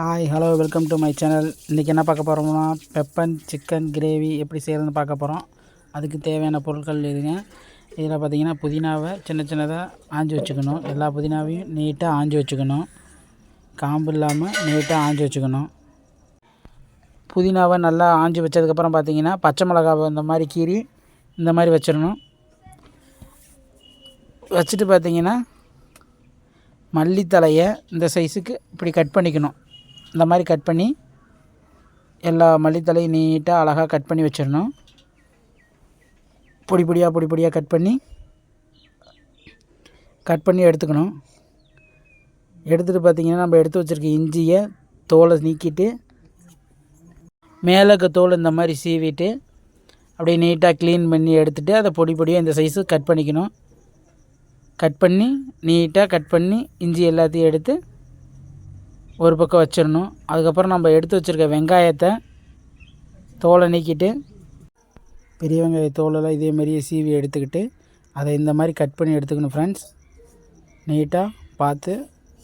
Hi hello welcome to my channel இன்றைக்கி என்ன பார்க்க போகிறோம்னா பெப்பன் சிக்கன் கிரேவி எப்படி செய்கிறதுன்னு பார்க்க போகிறோம் அதுக்கு தேவையான பொருட்கள் இதுங்க இதில் பார்த்திங்கன்னா புதினாவை சின்ன சின்னதாக ஆஞ்சி வச்சுக்கணும். எல்லா புதினாவையும் நீட்டாக ஆஞ்சி வச்சுக்கணும். காம்பு இல்லாமல் நீட்டாக ஆஞ்சி வச்சுக்கணும். புதினாவை நல்லா ஆஞ்சி வச்சதுக்கப்புறம் பார்த்தீங்கன்னா பச்சை மிளகாவை இந்த மாதிரி கீறி இந்த மாதிரி வச்சிடணும். வச்சுட்டு பார்த்தீங்கன்னா மல்லித்தலையை இந்த சைஸுக்கு இப்படி கட் பண்ணிக்கணும். இந்த மாதிரி கட் பண்ணி எல்லா மல்லித்தலையும் நீட்டாக அழகாக கட் பண்ணி வச்சிடணும். பொடி பொடியாக பொடி பொடியாக கட் பண்ணி கட் பண்ணி எடுத்துக்கணும். எடுத்துகிட்டு பார்த்திங்கன்னா நம்ம எடுத்து வச்சுருக்க இஞ்சியை தோலை நீக்கிட்டு மேலே தோல் இந்த மாதிரி சீவிட்டு அப்படியே நீட்டாக க்ளீன் பண்ணி எடுத்துகிட்டு அதை பொடி பொடியாக இந்த சைஸு கட் பண்ணிக்கணும். கட் பண்ணி நீட்டாக கட் பண்ணி இஞ்சி எல்லாத்தையும் எடுத்து ஒரு பக்கம் வச்சிடணும். அதுக்கப்புறம் நம்ம எடுத்து வச்சுருக்க வெங்காயத்தை தோலை நீக்கிட்டு பெரிய வெங்காய தோலெல்லாம் இதே மாதிரியே சீவி எடுத்துக்கிட்டு அதை இந்த மாதிரி கட் பண்ணி எடுத்துக்கணும் ஃப்ரெண்ட்ஸ் நீட்டாக பார்த்து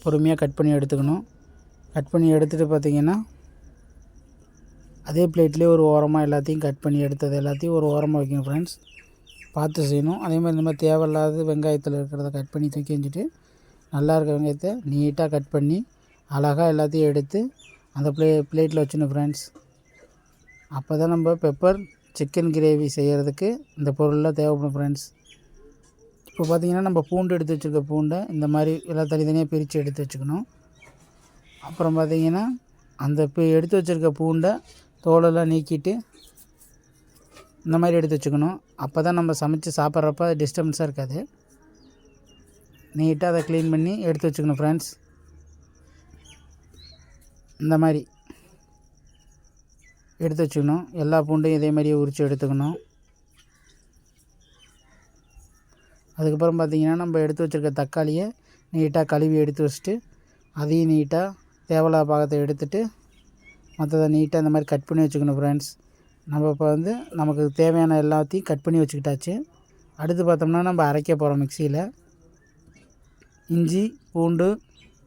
பொறுமையாக கட் பண்ணி எடுத்துக்கணும். கட் பண்ணி எடுத்துகிட்டு பார்த்திங்கன்னா அதே பிளேட்லேயே ஒரு ஓரமாக எல்லாத்தையும் கட் பண்ணி எடுத்தது எல்லாத்தையும் ஒரு ஓரமாக வைக்கணும் ஃப்ரெண்ட்ஸ் பார்த்து செய்யணும். அதே மாதிரி இந்த மாதிரி தேவையில்லாத வெங்காயத்தில் இருக்கிறத கட் பண்ணி தூக்கி வச்சுட்டு நல்லா இருக்க வெங்காயத்தை நீட்டாக கட் பண்ணி அழகாக எல்லாத்தையும் எடுத்து அந்த ப்ளே பிளேட்டில் வச்சிடணும் ஃப்ரெண்ட்ஸ் அப்போ தான் நம்ம பெப்பர் சிக்கன் கிரேவி செய்கிறதுக்கு இந்த பொருள்லாம் தேவைப்படும் ஃப்ரெண்ட்ஸ் இப்போ பார்த்திங்கன்னா நம்ம பூண்டு எடுத்து வச்சுருக்க பூண்டை இந்த மாதிரி எல்லாம் தனித்தனியாக பிரித்து எடுத்து வச்சுக்கணும். அப்புறம் பார்த்திங்கன்னா அந்த இப்போ எடுத்து வச்சுருக்க பூண்டை தோலெல்லாம் நீக்கிட்டு இந்த மாதிரி எடுத்து வச்சுக்கணும். அப்போ தான் நம்ம சமைச்சு சாப்பிட்றப்ப டிஸ்டர்பன்ஸாக இருக்காது. நீட்டாக அதை க்ளீன் பண்ணி எடுத்து வச்சுக்கணும் ஃப்ரெண்ட்ஸ் இந்த மாதிரி எடுத்து வச்சுக்கணும். எல்லா பூண்டையும் இதே மாதிரியே உரித்து எடுத்துக்கணும். அதுக்கப்புறம் பார்த்திங்கன்னா நம்ம எடுத்து வச்சுருக்க தக்காளியை நீட்டாக கழுவி எடுத்து வச்சுட்டு அதையும் நீட்டாக தேவலா பாகத்தை எடுத்துட்டு மற்றதை நீட்டாக இந்த மாதிரி கட் பண்ணி வச்சுக்கணும் ஃப்ரெண்ட்ஸ் நம்ம இப்போ வந்து நமக்கு தேவையான எல்லாத்தையும் கட் பண்ணி வச்சுக்கிட்டாச்சு. அடுத்து பார்த்தோம்னா நம்ம அரைக்க போகிறோம் மிக்சியில் இஞ்சி பூண்டு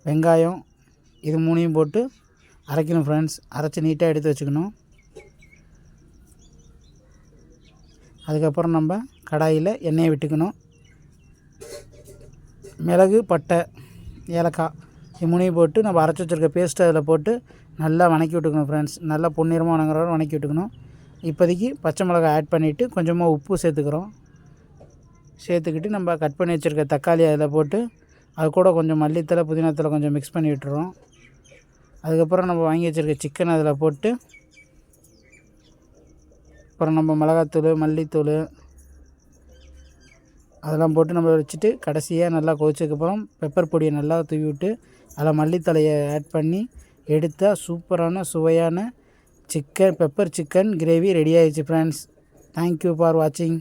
வெங்காயம் இது மூணையும் போட்டு அரைக்கணும் ஃப்ரெண்ட்ஸ் அரைச்சி நீட்டாக எடுத்து வச்சுக்கணும். அதுக்கப்புறம் நம்ம கடாயில் எண்ணெயை விட்டுக்கணும். மிளகு பட்டை ஏலக்காய் இம்முனையும் போட்டு நம்ம அரைச்சி வச்சுருக்க பேஸ்ட்டு அதில் போட்டு நல்லா வணக்கி விட்டுக்கணும் ஃப்ரெண்ட்ஸ் நல்லா பொன்னிறமாக வணங்குற வணக்கி விட்டுக்கணும். இப்போதைக்கு பச்சை மிளகாய் ஆட் பண்ணிவிட்டு கொஞ்சமாக உப்பு சேர்த்துக்கிறோம். சேர்த்துக்கிட்டு நம்ம கட் பண்ணி வச்சுருக்க தக்காளி அதில் போட்டு அது கூட கொஞ்சம் மல்லித்தலை புதினத்தில் கொஞ்சம் மிக்ஸ் பண்ணி விட்டுறோம். அதுக்கப்புறம் நம்ம வாங்கி வச்சுருக்க சிக்கன் அதில் போட்டு அப்புறம் நம்ம மிளகாத்தூள் மல்லித்தூள் அதெல்லாம் போட்டு நம்ம வச்சுட்டு கடைசியாக நல்லா கொதிச்சதுக்கப்புறம் பெப்பர் பொடியை நல்லா தூவி விட்டு அதில் மல்லித்தலையை ஆட் பண்ணி எடுத்தால் சூப்பரான சுவையான chicken pepper chicken gravy ready ஆகிடுச்சு ஃப்ரெண்ட்ஸ் தேங்க்யூ ஃபார் வாட்சிங்